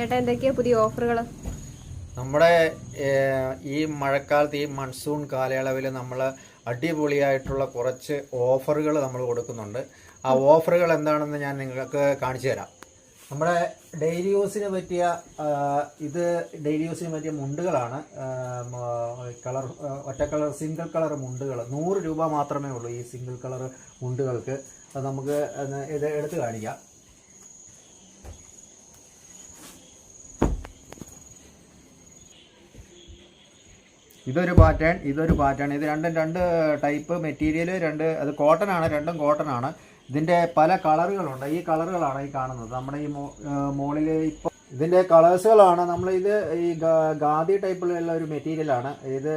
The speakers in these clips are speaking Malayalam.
ചേട്ടാ എന്തൊക്കെയാ പുതിയ ഓഫറുകൾ നമ്മുടെ ഈ മഴക്കാലത്ത് ഈ മൺസൂൺ കാലയളവിൽ നമ്മൾ അടിപൊളിയായിട്ടുള്ള കുറച്ച് ഓഫറുകൾ നമ്മൾ കൊടുക്കുന്നുണ്ട്. ആ ഓഫറുകൾ എന്താണെന്ന് ഞാൻ നിങ്ങൾക്ക് കാണിച്ചു തരാം. നമ്മുടെ ഡെയിലി യൂസിന് പറ്റിയ ഇത് ഡെയിലി യൂസിന് പറ്റിയ മുണ്ടുകളാണ്. കളർ ഒറ്റ കളർ സിംഗിൾ കളർ മുണ്ടുകൾ നൂറ് രൂപ മാത്രമേ ഉള്ളൂ ഈ സിംഗിൾ കളർ മുണ്ടുകൾക്ക്. അത് നമുക്ക് ഇത് എടുത്ത് കാണിക്കാം. ഇതൊരു പാറ്റേൺ ഇതൊരു പാറ്റേൺ ഇത് രണ്ടും രണ്ട് ടൈപ്പ് മെറ്റീരിയൽ രണ്ട് അത് കോട്ടൺ ആണ് രണ്ടും കോട്ടൺ ആണ്. ഇതിന്റെ പല കളറുകളുണ്ട് ഈ കളറുകളാണ് ഈ കാണുന്നത്. നമ്മുടെ ഈ മോളിൽ ഇപ്പോൾ ഇതിന്റെ കളേഴ്സുകളാണ് നമ്മൾ ഇത് ഈ ഗാദി ടൈപ്പിലുള്ള ഒരു മെറ്റീരിയലാണ് ഇത്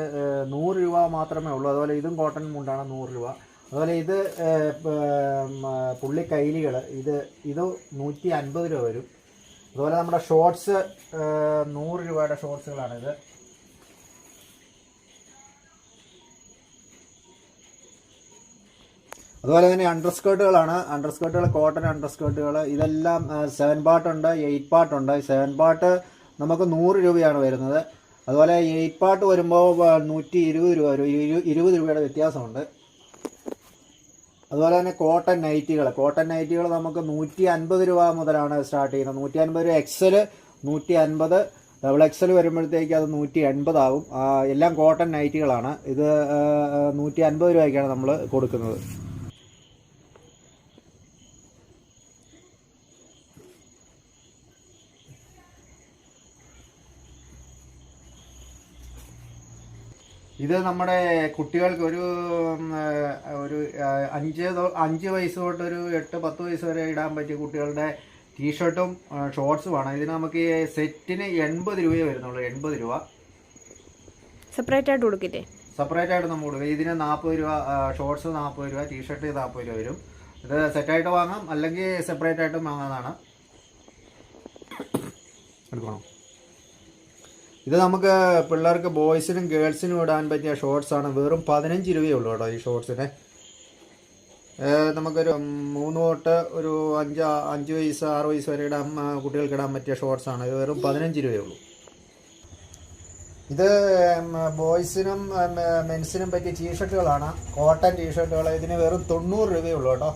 നൂറ് രൂപ മാത്രമേ ഉള്ളൂ. അതുപോലെ ഇതും കോട്ടൺ മുണ്ടാണ് നൂറ് രൂപ. അതുപോലെ ഇത് പുള്ളി കൈലികൾ ഇത് ഇത് നൂറ്റി അൻപത് രൂപ വരും. അതുപോലെ നമ്മുടെ ഷോർട്സ് നൂറ് രൂപയുടെ ഷോർട്സുകളാണ് അതുപോലെ തന്നെ അണ്ടർ സ്കേർട്ടുകളാണ് അണ്ടർ സ്കേർട്ടുകൾ കോട്ടൺ അണ്ടർ സ്കേർട്ടുകൾ ഇതെല്ലാം സെവൻ പാർട്ട് ഉണ്ട് എയ്റ്റ് പാർട്ട് ഉണ്ട്. സെവൻ പാർട്ട് നമുക്ക് നൂറ് രൂപയാണ് വരുന്നത്. അതുപോലെ എയ്റ്റ് പാർട്ട് വരുമ്പോൾ നൂറ്റി ഇരുപത് രൂപ ഇരുപത് രൂപയുടെ വ്യത്യാസമുണ്ട്. അതുപോലെ തന്നെ കോട്ടൺ നൈറ്റികൾ കോട്ടൺ നൈറ്റികൾ നമുക്ക് നൂറ്റി അൻപത് രൂപ മുതലാണ് സ്റ്റാർട്ട് ചെയ്യുന്നത്. നൂറ്റി അൻപത് രൂപ എക്സൽ നൂറ്റി അൻപത് ഡബിൾ എക്സൽ വരുമ്പോഴത്തേക്ക് അത് നൂറ്റി എൺപതാവും എല്ലാം കോട്ടൺ നൈറ്റികളാണ് ഇത് നൂറ്റി അൻപത് രൂപയ്ക്കാണ് നമ്മൾ കൊടുക്കുന്നത്. ഇത് നമ്മുടെ കുട്ടികൾക്ക് ഒരു ഒരു അഞ്ച് അഞ്ച് വയസ്സ് തൊട്ട് ഒരു എട്ട് പത്ത് വയസ്സ് വരെ ഇടാൻ പറ്റിയ കുട്ടികളുടെ ടീഷർട്ടും ഷോർട്സുമാണ് ഇതിന് നമുക്ക് ഈ സെറ്റിന് എൺപത് രൂപയെ വരുന്നുള്ളൂ എൺപത് രൂപ. സെപ്പറേറ്റ് ആയിട്ട് കൊടുക്കില്ലേ? സെപ്പറേറ്റ് ആയിട്ട് നമ്മൾ കൊടുക്കുക ഇതിന് നാൽപ്പത് രൂപ ഷോർട്സ് നാൽപ്പത് രൂപ ടീഷർട്ട് നാൽപ്പത് രൂപ വരും. ഇത് സെറ്റായിട്ട് വാങ്ങാം അല്ലെങ്കിൽ സെപ്പറേറ്റ് ആയിട്ടും വാങ്ങാവുന്നതാണ്. എടുക്കണം? ഇത് നമുക്ക് പിള്ളേർക്ക് ബോയ്സിനും ഗേൾസിനും ഇടാൻ പറ്റിയ ഷോർട്സ് ആണ്. വെറും പതിനഞ്ച് രൂപയേ ഉള്ളൂ കേട്ടോ ഈ ഷോർട്സിന് നമുക്കൊരു മൂന്ന് തൊട്ട് ഒരു അഞ്ച് അഞ്ച് വയസ്സ് ആറ് വയസ്സ് വരെ ഇടാൻ കുട്ടികൾക്ക് ഇടാൻ പറ്റിയ ഷോർട്സ് ആണ്. ഇത് വെറും പതിനഞ്ച് രൂപയേ ഉള്ളൂ. ഇത് ബോയ്സിനും മെൻസിനും പറ്റിയ ടീഷർട്ടുകളാണ് കോട്ടൺ ടീഷർട്ടുകൾ ഇതിന് വെറും തൊണ്ണൂറ് രൂപയേ ഉള്ളൂ കേട്ടോ.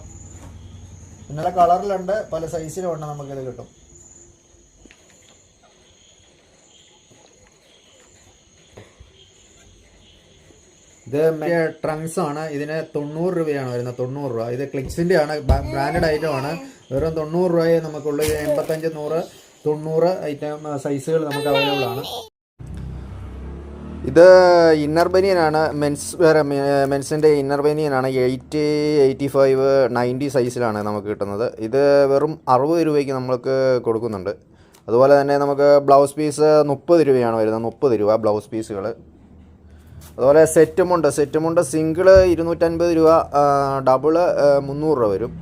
നല്ല കളറിലുണ്ട്. പല സൈസിലും ഉണ്ട്. നമുക്കിത് കിട്ടും. ഇത് മറ്റേ ട്രങ്ക്സ് ആണ്. ഇതിന് തൊണ്ണൂറ് രൂപയാണ് വരുന്നത്. തൊണ്ണൂറ് രൂപ. ഇത് ക്ലിക്സിന്റെ ആണ്. ബ്രാൻഡഡ് ഐറ്റം ആണ്. വെറും തൊണ്ണൂറ് രൂപയെ നമുക്കുള്ളൂ. എൺപത്തഞ്ച് നൂറ് തൊണ്ണൂറ് ഐറ്റം സൈസുകൾ നമുക്ക് അവൈലബിൾ ആണ്. ഇത് ഇന്നർ ബനിയനാണ് മെൻസ് വേറെ മെൻസിന്റെ ഇന്നർ ബനിയനാണ് എയ്റ്റി എയ്റ്റി ഫൈവ് നയന്റി സൈസിലാണ് നമുക്ക് കിട്ടുന്നത്. ഇത് വെറും അറുപത് രൂപയ്ക്ക് നമ്മൾക്ക് കൊടുക്കുന്നുണ്ട്. അതുപോലെ തന്നെ നമുക്ക് ബ്ലൗസ് പീസ് മുപ്പത് രൂപയാണ് വരുന്നത്. മുപ്പത് രൂപ ബ്ലൗസ് പീസുകൾ അതുപോലെ സെറ്റുമുണ്ട്. സെറ്റുമുണ്ട് സിംഗിൾ ഇരുന്നൂറ്റൻപത് രൂപ ഡബിൾ മുന്നൂറ് രൂപ വരും.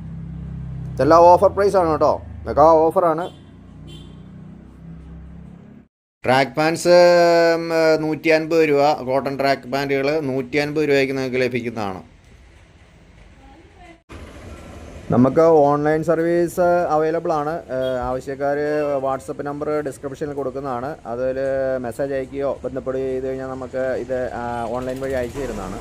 ഇതെല്ലാം ഓഫർ പ്രൈസ് ആണ് കേട്ടോ. മെഗാ ഓഫറാണ്. ട്രാക്ക് പാൻസ് നൂറ്റി അൻപത് രൂപ. കോട്ടൺ ട്രാക്ക് പാന്റുകൾ നൂറ്റി അൻപത് രൂപയ്ക്ക് നിങ്ങൾക്ക് ലഭിക്കുന്നതാണ്. നമുക്ക് ഓൺലൈൻ സർവീസ് അവൈലബിൾ ആണ്. ആവശ്യക്കാർ വാട്സപ്പ് നമ്പർ ഡിസ്ക്രിപ്ഷനിൽ കൊടുക്കുന്നതാണ്. അതിൽ മെസ്സേജ് അയക്കുകയോ ബന്ധപ്പെടുകയോ ചെയ്ത് കഴിഞ്ഞാൽ നമുക്ക് ഇത് ഓൺലൈൻ വഴി അയച്ചു തരുന്നതാണ്.